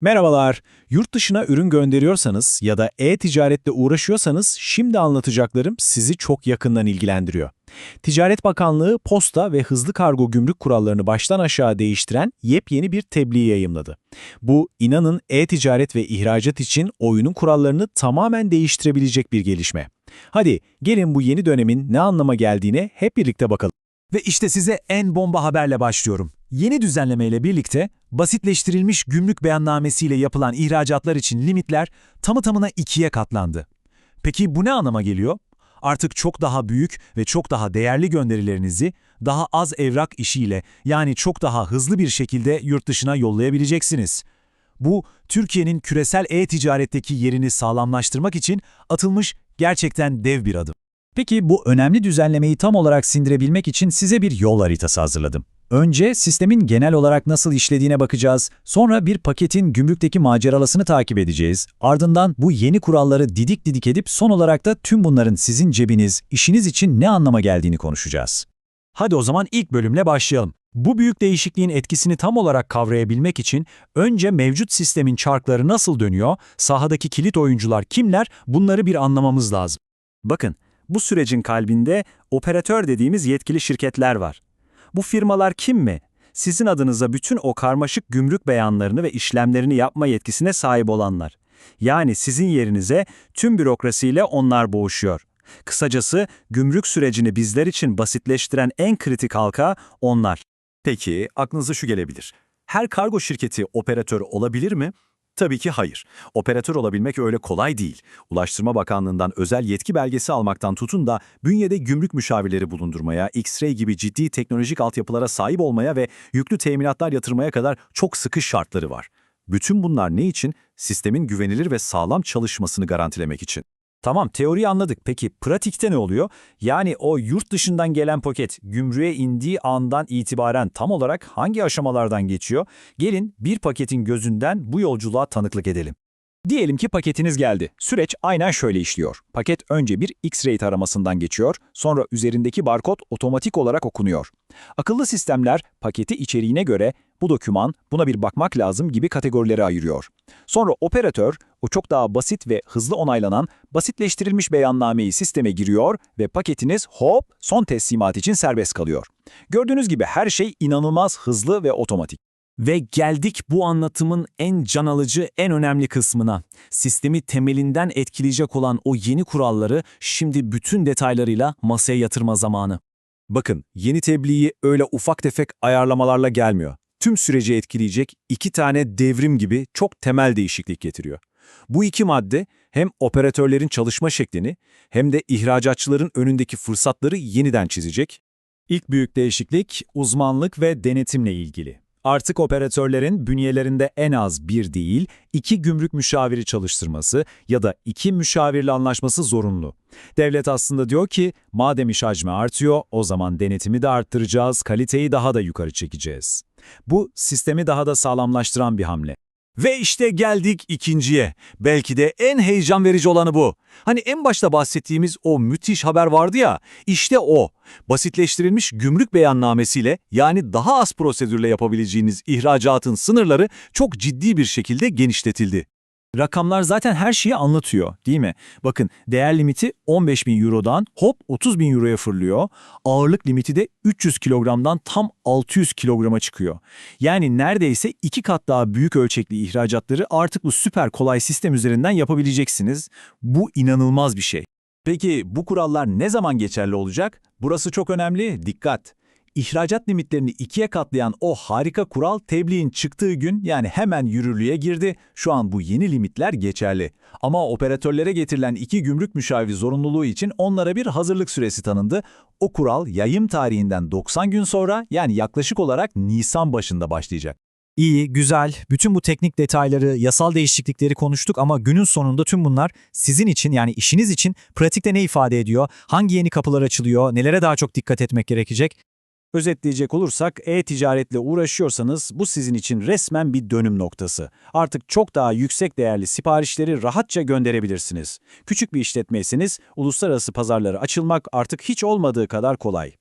Merhabalar. Yurt dışına ürün gönderiyorsanız ya da e-ticaretle uğraşıyorsanız şimdi anlatacaklarım sizi çok yakından ilgilendiriyor. Ticaret Bakanlığı posta ve hızlı kargo gümrük kurallarını baştan aşağı değiştiren yepyeni bir tebliğ yayımladı. Bu inanın e-ticaret ve ihracat için oyunun kurallarını tamamen değiştirebilecek bir gelişme. Hadi gelin bu yeni dönemin ne anlama geldiğine hep birlikte bakalım. Ve işte size en bomba haberle başlıyorum. Yeni düzenlemeyle birlikte basitleştirilmiş gümrük beyannamesiyle yapılan ihracatlar için limitler tamı tamına ikiye katlandı. Peki bu ne anlama geliyor? Artık çok daha büyük ve çok daha değerli gönderilerinizi daha az evrak işiyle yani çok daha hızlı bir şekilde yurt dışına yollayabileceksiniz. Bu, Türkiye'nin küresel e-ticaretteki yerini sağlamlaştırmak için atılmış gerçekten dev bir adım. Peki bu önemli düzenlemeyi tam olarak sindirebilmek için size bir yol haritası hazırladım. Önce sistemin genel olarak nasıl işlediğine bakacağız, sonra bir paketin gümrükteki maceralasını takip edeceğiz, ardından bu yeni kuralları didik didik edip son olarak da tüm bunların sizin cebiniz, işiniz için ne anlama geldiğini konuşacağız. Hadi o zaman ilk bölümle başlayalım. Bu büyük değişikliğin etkisini tam olarak kavrayabilmek için önce mevcut sistemin çarkları nasıl dönüyor, sahadaki kilit oyuncular kimler bunları bir anlamamız lazım. Bakın, bu sürecin kalbinde operatör dediğimiz yetkili şirketler var. Bu firmalar kim mi? Sizin adınıza bütün o karmaşık gümrük beyanlarını ve işlemlerini yapma yetkisine sahip olanlar. Yani sizin yerinize tüm bürokrasiyle onlar boğuşuyor. Kısacası gümrük sürecini bizler için basitleştiren en kritik halka onlar. Peki, aklınıza şu gelebilir. Her kargo şirketi operatör olabilir mi? Tabii ki hayır. Operatör olabilmek öyle kolay değil. Ulaştırma Bakanlığı'ndan özel yetki belgesi almaktan tutun da bünyede gümrük müşavirleri bulundurmaya, X-ray gibi ciddi teknolojik altyapılara sahip olmaya ve yüklü teminatlar yatırmaya kadar çok sıkı şartları var. Bütün bunlar ne için? Sistemin güvenilir ve sağlam çalışmasını garantilemek için. Tamam teoriyi anladık. Peki pratikte ne oluyor? Yani o yurt dışından gelen paket gümrüğe indiği andan itibaren tam olarak hangi aşamalardan geçiyor? Gelin bir paketin gözünden bu yolculuğa tanıklık edelim. Diyelim ki paketiniz geldi. Süreç aynen şöyle işliyor. Paket önce bir X-ray taramasından geçiyor, sonra üzerindeki barkod otomatik olarak okunuyor. Akıllı sistemler paketi içeriğine göre bu doküman, buna bir bakmak lazım gibi kategorilere ayırıyor. Sonra operatör o çok daha basit ve hızlı onaylanan basitleştirilmiş beyannameyi sisteme giriyor ve paketiniz hop son teslimat için serbest kalıyor. Gördüğünüz gibi her şey inanılmaz hızlı ve otomatik. Ve geldik bu anlatımın en can alıcı, en önemli kısmına. Sistemi temelinden etkileyecek olan o yeni kuralları şimdi bütün detaylarıyla masaya yatırma zamanı. Bakın, yeni tebliği öyle ufak tefek ayarlamalarla gelmiyor. Tüm süreci etkileyecek iki tane devrim gibi çok temel değişiklik getiriyor. Bu iki madde hem operatörlerin çalışma şeklini hem de ihracatçıların önündeki fırsatları yeniden çizecek. İlk büyük değişiklik uzmanlık ve denetimle ilgili. Artık operatörlerin bünyelerinde en az bir değil, iki gümrük müşaviri çalıştırması ya da iki müşavirle anlaşması zorunlu. Devlet aslında diyor ki, madem iş hacmi artıyor, o zaman denetimi de arttıracağız, kaliteyi daha da yukarı çekeceğiz. Bu, sistemi daha da sağlamlaştıran bir hamle. Ve işte geldik ikinciye. Belki de en heyecan verici olanı bu. Hani en başta bahsettiğimiz o müthiş haber vardı ya, işte o. Basitleştirilmiş gümrük beyannamesiyle yani daha az prosedürle yapabileceğiniz ihracatın sınırları çok ciddi bir şekilde genişletildi. Rakamlar zaten her şeyi anlatıyor değil mi? Bakın değer limiti 15 bin Euro'dan hop 30 bin Euro'ya fırlıyor. Ağırlık limiti de 300 kilogramdan tam 600 kilograma çıkıyor. Yani neredeyse iki kat daha büyük ölçekli ihracatları artık bu süper kolay sistem üzerinden yapabileceksiniz. Bu inanılmaz bir şey. Peki bu kurallar ne zaman geçerli olacak? Burası çok önemli, dikkat. İhracat limitlerini ikiye katlayan o harika kural tebliğin çıktığı gün yani hemen yürürlüğe girdi. Şu an bu yeni limitler geçerli. Ama operatörlere getirilen iki gümrük müşaviri zorunluluğu için onlara bir hazırlık süresi tanındı. O kural yayım tarihinden 90 gün sonra yani yaklaşık olarak Nisan başında başlayacak. İyi, güzel. Bütün bu teknik detayları, yasal değişiklikleri konuştuk ama günün sonunda tüm bunlar sizin için yani işiniz için pratikte ne ifade ediyor? Hangi yeni kapılar açılıyor? Nelere daha çok dikkat etmek gerekecek? Özetleyecek olursak e-ticaretle uğraşıyorsanız bu sizin için resmen bir dönüm noktası. Artık çok daha yüksek değerli siparişleri rahatça gönderebilirsiniz. Küçük bir işletmeyseniz uluslararası pazarlara açılmak artık hiç olmadığı kadar kolay.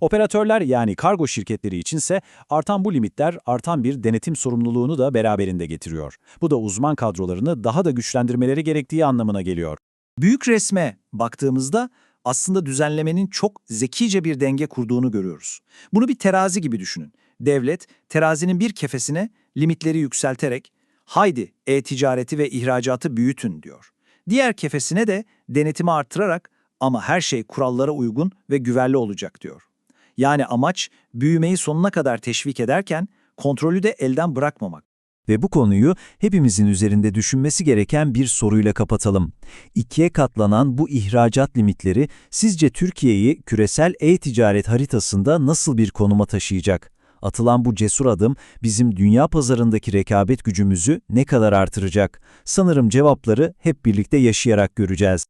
Operatörler yani kargo şirketleri içinse artan bu limitler artan bir denetim sorumluluğunu da beraberinde getiriyor. Bu da uzman kadrolarını daha da güçlendirmeleri gerektiği anlamına geliyor. Büyük resme baktığımızda aslında düzenlemenin çok zekice bir denge kurduğunu görüyoruz. Bunu bir terazi gibi düşünün. Devlet, terazinin bir kefesine limitleri yükselterek, haydi e-ticareti ve ihracatı büyütün diyor. Diğer kefesine de denetimi artırarak ama her şey kurallara uygun ve güvenli olacak diyor. Yani amaç büyümeyi sonuna kadar teşvik ederken kontrolü de elden bırakmamak. Ve bu konuyu hepimizin üzerinde düşünmesi gereken bir soruyla kapatalım. İkiye katlanan bu ihracat limitleri sizce Türkiye'yi küresel e-ticaret haritasında nasıl bir konuma taşıyacak? Atılan bu cesur adım bizim dünya pazarındaki rekabet gücümüzü ne kadar artıracak? Sanırım cevapları hep birlikte yaşayarak göreceğiz.